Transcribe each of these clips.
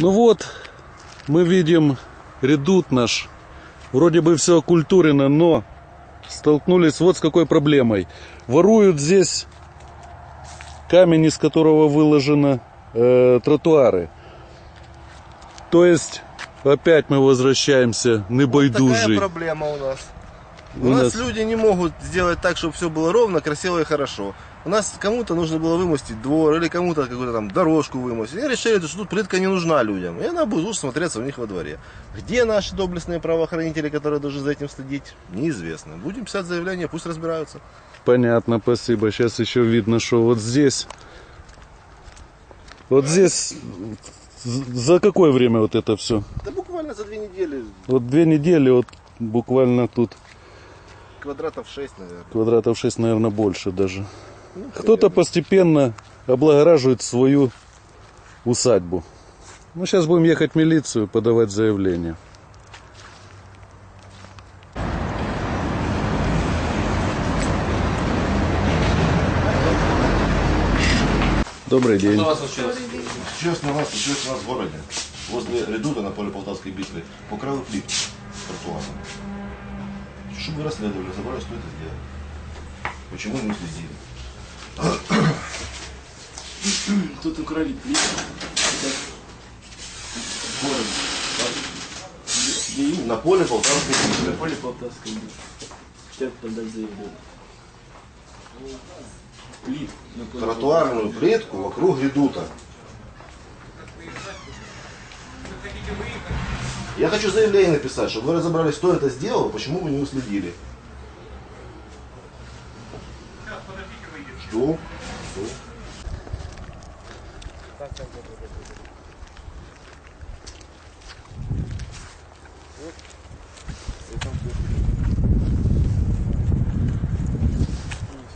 Ну вот, мы видим редут наш. Вроде бы все окультурено, но столкнулись вот с какой проблемой. Воруют здесь камень, из которого выложены э, тротуары. То есть, опять мы возвращаемся, не Такая байдужий. проблема у нас. У, У нас, нас- люди не могут сделать так, чтобы все было ровно, красиво и хорошо. У нас кому-то нужно было вымостить двор или кому-то какую-то там дорожку вымостить. И решили, что тут плитка не нужна людям. И она будет лучше смотреться у них во дворе. Где наши доблестные правоохранители, которые должны за этим следить, неизвестно. Будем писать заявление, пусть разбираются. Понятно, спасибо. Сейчас еще видно, что вот здесь. Вот здесь. За какое время вот это все? Да буквально за две недели Вот две недели, вот буквально тут квадратов 6, наверное. квадратов 6, наверное, больше даже. Кто-то постепенно облагораживает свою усадьбу. Ну, сейчас будем ехать в милицию, подавать заявление. Добрый день. Сейчас на нас, сейчас у нас в городе, возле редута на поле Полтавской битвы, украли плитку тротуаром. Чтобы вы расследовали, забрали, что это сделали. Почему не следили? Тут украли плитку. Именно? На поле Полтавской На битвы. поле Полтавской битвы. Хотят подать заявление. Плит на Тротуарную плитку вокруг редута. Я хочу заявление написать, чтобы вы разобрались, кто это сделал, почему вы не уследили. Жду. Жду.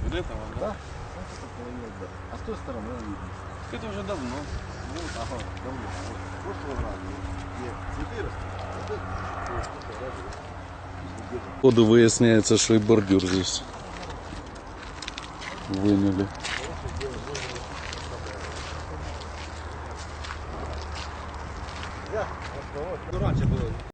Вот этого, да? А с той стороны видно. Это уже давно. Ну, ага, давно. Вот, прошлого раза. Где цветы растут. Ходу выясняется, что и бордюр здесь выняли.